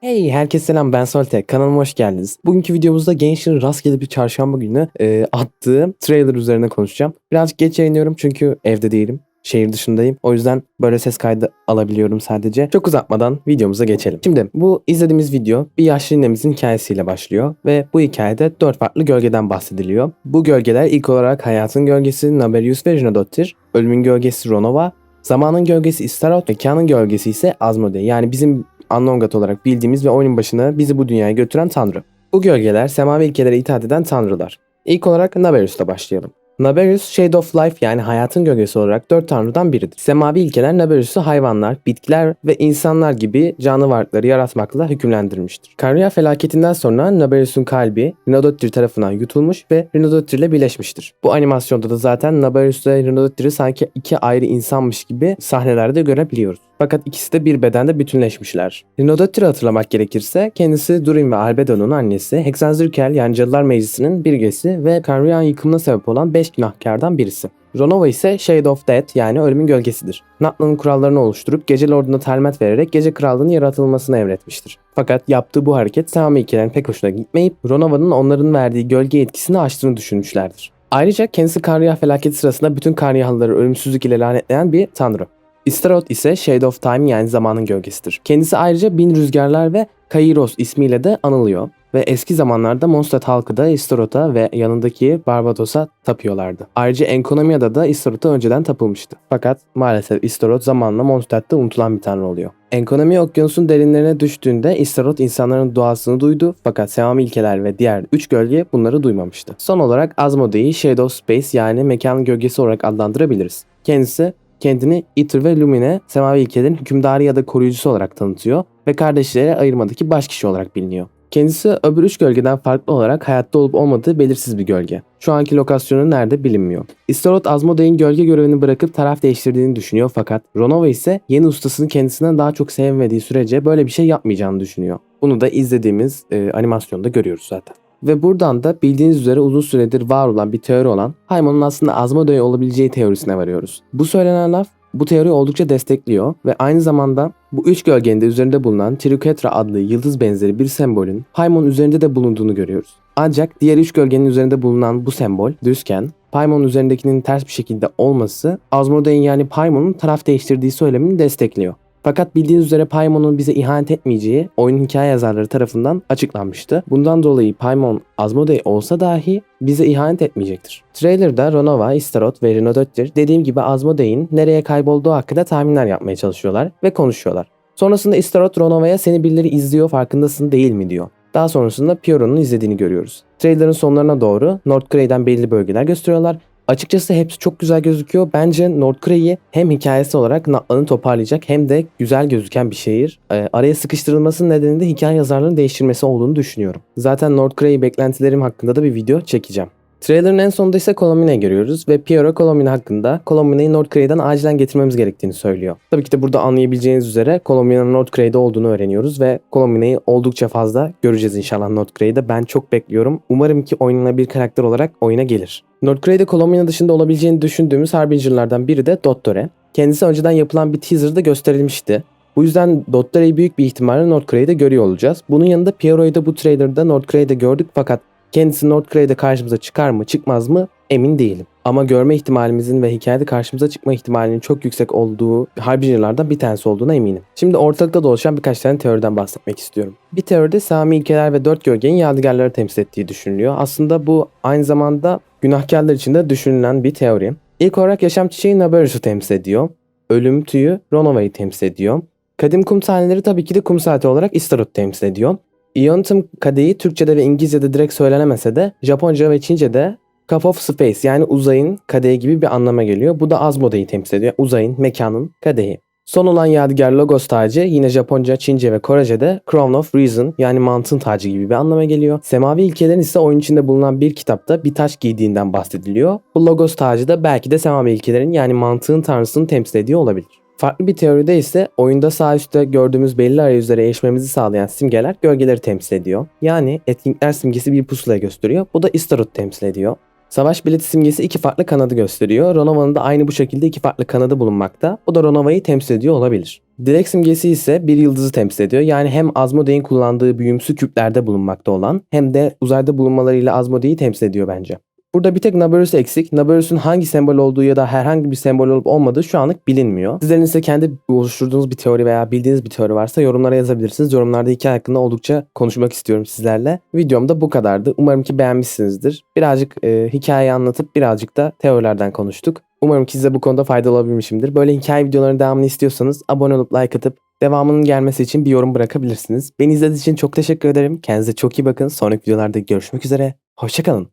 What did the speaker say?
Hey herkese selam ben Solte kanalıma hoş geldiniz. Bugünkü videomuzda Genshin rastgele bir çarşamba günü e, attığı trailer üzerine konuşacağım. Birazcık geç yayınlıyorum çünkü evde değilim. Şehir dışındayım. O yüzden böyle ses kaydı alabiliyorum sadece. Çok uzatmadan videomuza geçelim. Şimdi bu izlediğimiz video bir yaşlı ninemizin hikayesiyle başlıyor ve bu hikayede dört farklı gölgeden bahsediliyor. Bu gölgeler ilk olarak hayatın gölgesi Naberius ve Rinodottir, ölümün gölgesi Ronova, zamanın gölgesi Istaroth, mekanın gölgesi ise Asmodee. Yani bizim Anlongat olarak bildiğimiz ve oyunun başına bizi bu dünyaya götüren tanrı. Bu gölgeler semavi ilkelere itaat eden tanrılar. İlk olarak Naberius'ta başlayalım. Naberius, Shade of Life yani hayatın gölgesi olarak dört tanrıdan biridir. Semavi ilkeler Naberius'u hayvanlar, bitkiler ve insanlar gibi canlı varlıkları yaratmakla hükümlendirmiştir. Karya felaketinden sonra Naberius'un kalbi Rinodottir tarafından yutulmuş ve Rinodottir ile birleşmiştir. Bu animasyonda da zaten Naberius ve Rinodottir'i sanki iki ayrı insanmış gibi sahnelerde görebiliyoruz. Fakat ikisi de bir bedende bütünleşmişler. Rinodottir'i hatırlamak gerekirse kendisi Durin ve Albedo'nun annesi, Hexenzirkel yani Cadılar Meclisi'nin bir üyesi ve Kanryan yıkımına sebep olan 5 günahkardan birisi. Ronova ise Shade of Death yani ölümün gölgesidir. Natlan'ın kurallarını oluşturup Gece Lordu'na talimat vererek Gece Krallığı'nın yaratılmasını emretmiştir. Fakat yaptığı bu hareket Sami ilkelerin pek hoşuna gitmeyip Ronova'nın onların verdiği gölge etkisini aştığını düşünmüşlerdir. Ayrıca kendisi Karya felaketi sırasında bütün Karyahalıları ölümsüzlük ile lanetleyen bir tanrı. Istaroth ise Shade of Time yani zamanın gölgesidir. Kendisi ayrıca Bin Rüzgarlar ve Kairos ismiyle de anılıyor ve eski zamanlarda Mondstadt halkı da Istaroth'a ve yanındaki Barbados'a tapıyorlardı. Ayrıca Enkonomia'da da Istaroth'a önceden tapılmıştı. Fakat maalesef Istaroth zamanla Mondstadt'ta unutulan bir tanrı oluyor. Enkonomia okyanusun derinlerine düştüğünde Istaroth insanların duasını duydu fakat Semami ilkeler ve diğer 3 gölge bunları duymamıştı. Son olarak Asmodee'yi Shadow Space yani mekanın gölgesi olarak adlandırabiliriz. Kendisi kendini Ether ve Lumine semavi ilkelerin hükümdarı ya da koruyucusu olarak tanıtıyor ve kardeşlere ayırmadaki baş kişi olarak biliniyor. Kendisi öbür üç gölgeden farklı olarak hayatta olup olmadığı belirsiz bir gölge. Şu anki lokasyonu nerede bilinmiyor. Istaroth Asmodee'in gölge görevini bırakıp taraf değiştirdiğini düşünüyor fakat Ronova ise yeni ustasını kendisinden daha çok sevmediği sürece böyle bir şey yapmayacağını düşünüyor. Bunu da izlediğimiz e, animasyonda görüyoruz zaten. Ve buradan da bildiğiniz üzere uzun süredir var olan bir teori olan Haymon'un aslında Asmodee olabileceği teorisine varıyoruz. Bu söylenen laf bu teori oldukça destekliyor ve aynı zamanda bu üç gölgenin de üzerinde bulunan Triquetra adlı yıldız benzeri bir sembolün Paimon üzerinde de bulunduğunu görüyoruz. Ancak diğer üç gölgenin üzerinde bulunan bu sembol düzken, Paimon üzerindekinin ters bir şekilde olması Asmodee'in yani Paimon'un taraf değiştirdiği söylemini destekliyor. Fakat bildiğiniz üzere Paimon'un bize ihanet etmeyeceği oyunun hikaye yazarları tarafından açıklanmıştı. Bundan dolayı Paimon Asmodee olsa dahi bize ihanet etmeyecektir. Trailer'da Ronova, Istaroth ve Rinodottir dediğim gibi Asmodee'in nereye kaybolduğu hakkında tahminler yapmaya çalışıyorlar ve konuşuyorlar. Sonrasında Istaroth Ronova'ya seni birileri izliyor farkındasın değil mi diyor. Daha sonrasında Piero'nun izlediğini görüyoruz. Trailer'ın sonlarına doğru North Grey'den belli bölgeler gösteriyorlar Açıkçası hepsi çok güzel gözüküyor. Bence Nordkore'yi hem hikayesi olarak Natlan'ı toparlayacak hem de güzel gözüken bir şehir. E, araya sıkıştırılmasının nedeni de hikaye yazarlarının değiştirmesi olduğunu düşünüyorum. Zaten Nordkore'yi beklentilerim hakkında da bir video çekeceğim. Trailer'ın en sonunda ise Colomine'yi görüyoruz ve Piero Colomine hakkında Colomine'yi North Kore'den acilen getirmemiz gerektiğini söylüyor. Tabii ki de burada anlayabileceğiniz üzere Colomine'nin North Kore'de olduğunu öğreniyoruz ve Colomine'yi oldukça fazla göreceğiz inşallah North Kore'de. Ben çok bekliyorum. Umarım ki oyununa bir karakter olarak oyuna gelir. North Kore'de Colombia dışında olabileceğini düşündüğümüz Harbinger'lardan biri de Dottore. Kendisi önceden yapılan bir teaser'da gösterilmişti. Bu yüzden Dottore'yi büyük bir ihtimalle North Kore'de görüyor olacağız. Bunun yanında Piero'yu da bu trailer'da North Kore'de gördük fakat kendisi North Kore'de karşımıza çıkar mı çıkmaz mı emin değilim. Ama görme ihtimalimizin ve hikayede karşımıza çıkma ihtimalinin çok yüksek olduğu Harbinger'lardan bir tanesi olduğuna eminim. Şimdi ortalıkta dolaşan birkaç tane teoriden bahsetmek istiyorum. Bir teoride Sami ilkeler ve dört gölgenin yadigarları temsil ettiği düşünülüyor. Aslında bu aynı zamanda günahkarlar için de düşünülen bir teori. İlk olarak yaşam çiçeği Nabarus'u temsil ediyor. Ölüm tüyü Ronova'yı temsil ediyor. Kadim kum sahneleri tabii ki de kum saati olarak Istarot temsil ediyor. Iontum kadehi Türkçe'de ve İngilizce'de direkt söylenemese de Japonca ve Çince'de Cup of Space yani uzayın kadehi gibi bir anlama geliyor. Bu da Asmodee'yi temsil ediyor. Uzayın, mekanın kadehi. Son olan yadigar Logos tacı yine Japonca, Çince ve Korece'de Crown of Reason yani mantın tacı gibi bir anlama geliyor. Semavi ilkelerin ise oyun içinde bulunan bir kitapta bir taş giydiğinden bahsediliyor. Bu Logos tacı da belki de semavi ilkelerin yani mantığın tanrısını temsil ediyor olabilir. Farklı bir teoride ise oyunda sağ üstte gördüğümüz belli arayüzlere erişmemizi sağlayan simgeler gölgeleri temsil ediyor. Yani etkinlikler simgesi bir pusula gösteriyor. Bu da Istaroth temsil ediyor. Savaş bileti simgesi iki farklı kanadı gösteriyor. Ronova'nın da aynı bu şekilde iki farklı kanadı bulunmakta. Bu da Ronova'yı temsil ediyor olabilir. Direk simgesi ise bir yıldızı temsil ediyor. Yani hem Asmodee'in kullandığı büyümsü küplerde bulunmakta olan hem de uzayda bulunmalarıyla Asmodee'yi temsil ediyor bence. Burada bir tek Nabarus eksik. Nabarus'un hangi sembol olduğu ya da herhangi bir sembol olup olmadığı şu anlık bilinmiyor. Sizlerin ise kendi oluşturduğunuz bir teori veya bildiğiniz bir teori varsa yorumlara yazabilirsiniz. Yorumlarda hikaye hakkında oldukça konuşmak istiyorum sizlerle. Videom da bu kadardı. Umarım ki beğenmişsinizdir. Birazcık e, hikayeyi anlatıp birazcık da teorilerden konuştuk. Umarım ki size bu konuda faydalı olabilmişimdir. Böyle hikaye videolarının devamını istiyorsanız abone olup like atıp devamının gelmesi için bir yorum bırakabilirsiniz. Beni izlediğiniz için çok teşekkür ederim. Kendinize çok iyi bakın. Sonraki videolarda görüşmek üzere. Hoşçakalın.